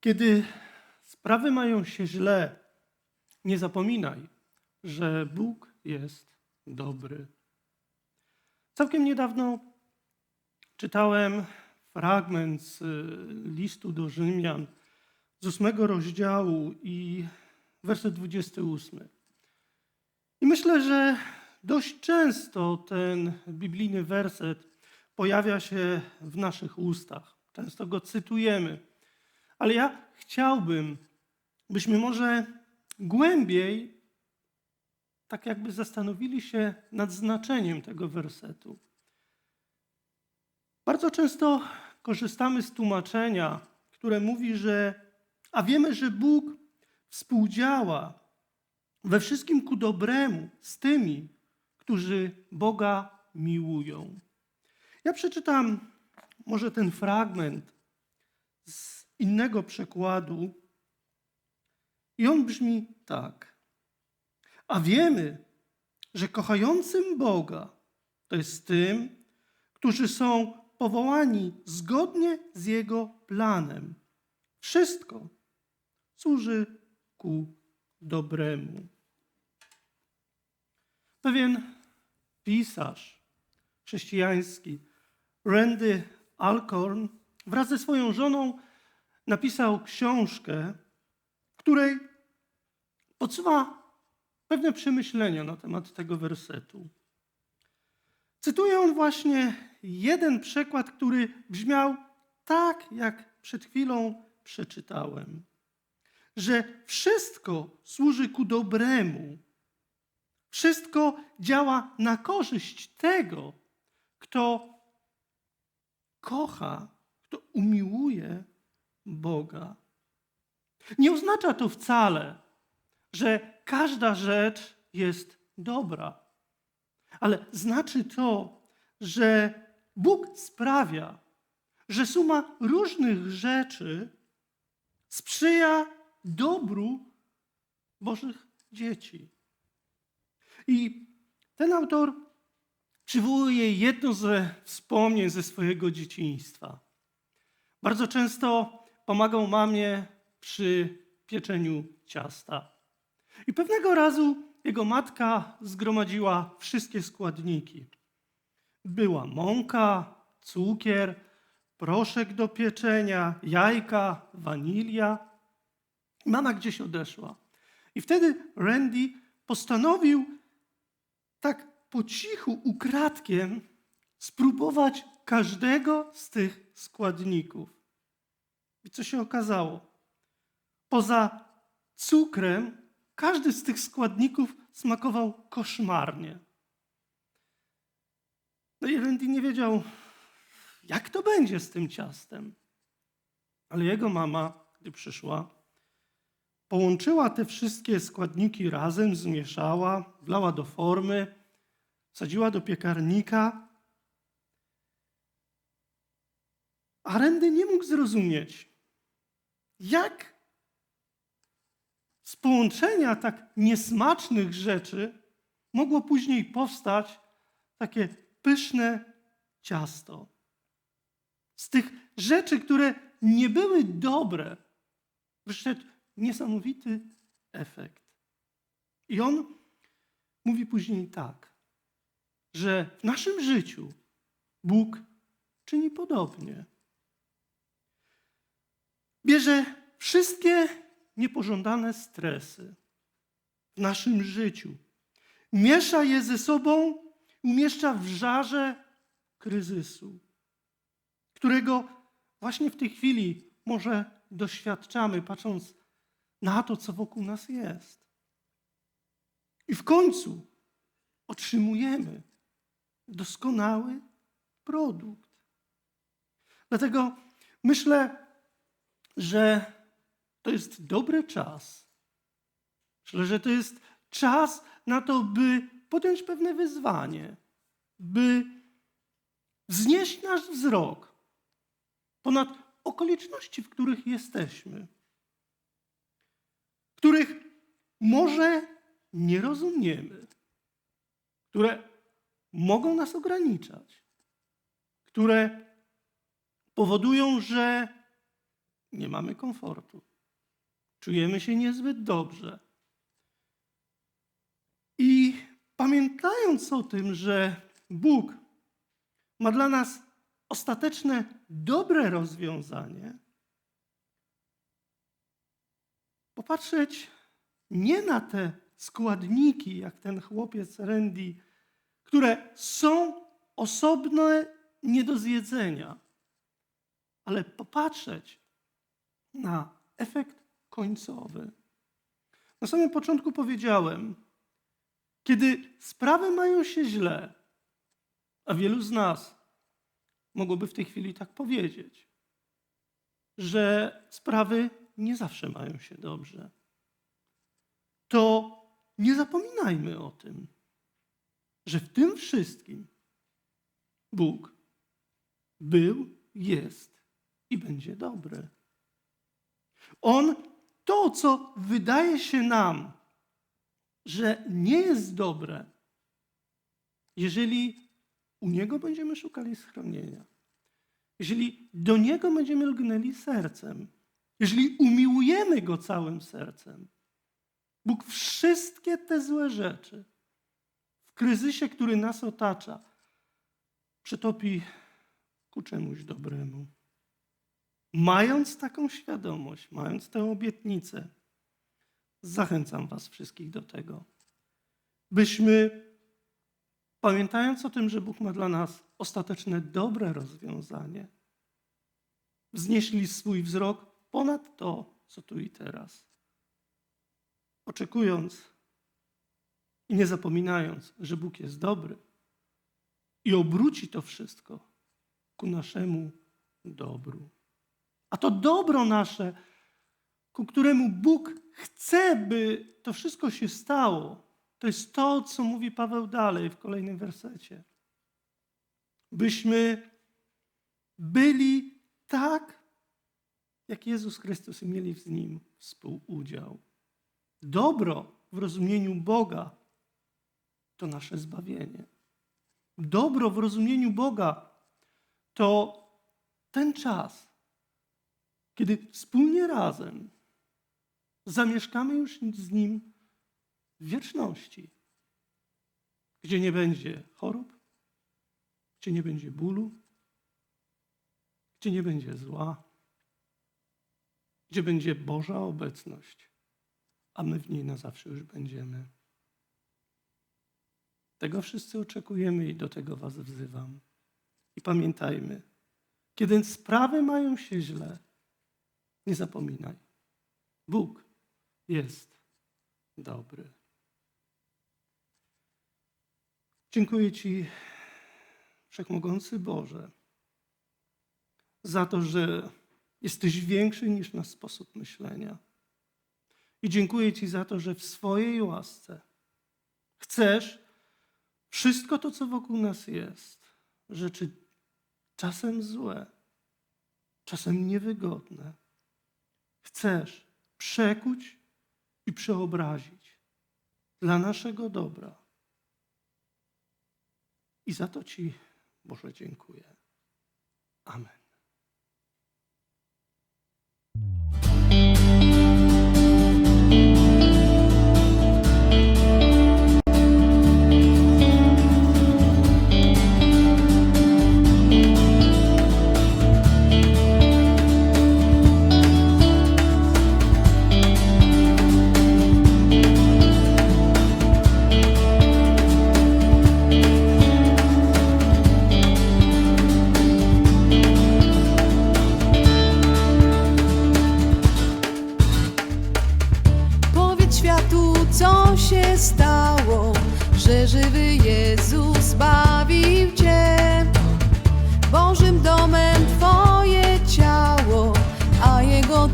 Kiedy sprawy mają się źle, nie zapominaj, że Bóg jest dobry. Całkiem niedawno czytałem fragment z y, listu do Rzymian z ósmego rozdziału i werset 28. I myślę, że dość często ten biblijny werset pojawia się w naszych ustach. Często go cytujemy. Ale ja chciałbym, byśmy może głębiej tak jakby zastanowili się nad znaczeniem tego wersetu. Bardzo często korzystamy z tłumaczenia, które mówi, że a wiemy, że Bóg współdziała we wszystkim ku dobremu z tymi, którzy Boga miłują. Ja przeczytam może ten fragment z innego przekładu i on brzmi tak. A wiemy, że kochającym Boga to jest tym, którzy są powołani zgodnie z Jego planem. Wszystko służy ku dobremu. Pewien pisarz chrześcijański, Randy Alcorn, wraz ze swoją żoną napisał książkę, w której podsuwa pewne przemyślenia na temat tego wersetu. Cytuję on właśnie jeden przekład, który brzmiał tak, jak przed chwilą przeczytałem, że wszystko służy ku dobremu, wszystko działa na korzyść tego, kto kocha, kto umiłuje Boga. Nie oznacza to wcale, że każda rzecz jest dobra, ale znaczy to, że Bóg sprawia, że suma różnych rzeczy sprzyja dobru Bożych dzieci. I ten autor przywołuje jedno ze wspomnień ze swojego dzieciństwa. Bardzo często pomagał mamie przy pieczeniu ciasta. I pewnego razu jego matka zgromadziła wszystkie składniki. Była mąka, cukier, proszek do pieczenia, jajka, wanilia. Mama gdzieś odeszła. I wtedy Randy postanowił tak po cichu, ukradkiem spróbować każdego z tych składników. I co się okazało? Poza cukrem, każdy z tych składników smakował koszmarnie. No i Randy nie wiedział, jak to będzie z tym ciastem. Ale jego mama, gdy przyszła, połączyła te wszystkie składniki razem, zmieszała, wlała do formy, wsadziła do piekarnika. A Randy nie mógł zrozumieć, jak z połączenia tak niesmacznych rzeczy mogło później powstać takie pyszne ciasto. Z tych rzeczy, które nie były dobre, wyszedł niesamowity efekt. I on mówi później tak, że w naszym życiu Bóg czyni podobnie. Bierze wszystkie niepożądane stresy w naszym życiu, miesza je ze sobą, umieszcza w żarze kryzysu, którego właśnie w tej chwili może doświadczamy, patrząc na to, co wokół nas jest. I w końcu otrzymujemy doskonały produkt. Dlatego myślę, że to jest dobry czas. Myślę, że to jest czas na to, by podjąć pewne wyzwanie, by wznieść nasz wzrok ponad okoliczności, w których jesteśmy, których może nie rozumiemy, które mogą nas ograniczać, które powodują, że nie mamy komfortu. Czujemy się niezbyt dobrze. I pamiętając o tym, że Bóg ma dla nas ostateczne, dobre rozwiązanie, popatrzeć nie na te składniki, jak ten chłopiec Randy, które są osobne, nie do zjedzenia, ale popatrzeć na efekt końcowy. Na samym początku powiedziałem, kiedy sprawy mają się źle, a wielu z nas mogłoby w tej chwili tak powiedzieć, że sprawy nie zawsze mają się dobrze, to nie zapominajmy o tym, że w tym wszystkim Bóg był, jest i będzie dobry. On to, co wydaje się nam, że nie jest dobre, jeżeli u Niego będziemy szukali schronienia, jeżeli do Niego będziemy lgnęli sercem, jeżeli umiłujemy Go całym sercem, Bóg wszystkie te złe rzeczy w kryzysie, który nas otacza, przetopi ku czemuś dobremu. Mając taką świadomość, mając tę obietnicę, zachęcam Was wszystkich do tego, byśmy, pamiętając o tym, że Bóg ma dla nas ostateczne dobre rozwiązanie, wznieśli swój wzrok ponad to, co tu i teraz. Oczekując i nie zapominając, że Bóg jest dobry i obróci to wszystko ku naszemu dobru. A to dobro nasze, ku któremu Bóg chce, by to wszystko się stało, to jest to, co mówi Paweł dalej w kolejnym wersecie. Byśmy byli tak, jak Jezus Chrystus i mieli z Nim współudział. Dobro w rozumieniu Boga to nasze zbawienie. Dobro w rozumieniu Boga to ten czas, kiedy wspólnie razem zamieszkamy już z Nim w wieczności, gdzie nie będzie chorób, gdzie nie będzie bólu, gdzie nie będzie zła, gdzie będzie Boża obecność, a my w niej na zawsze już będziemy. Tego wszyscy oczekujemy i do tego Was wzywam. I pamiętajmy, kiedy sprawy mają się źle, nie zapominaj. Bóg jest dobry. Dziękuję Ci, Wszechmogący Boże, za to, że jesteś większy niż nasz sposób myślenia. I dziękuję Ci za to, że w swojej łasce chcesz wszystko to, co wokół nas jest, rzeczy czasem złe, czasem niewygodne, chcesz przekuć i przeobrazić dla naszego dobra. I za to Ci, Boże, dziękuję. Amen.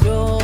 A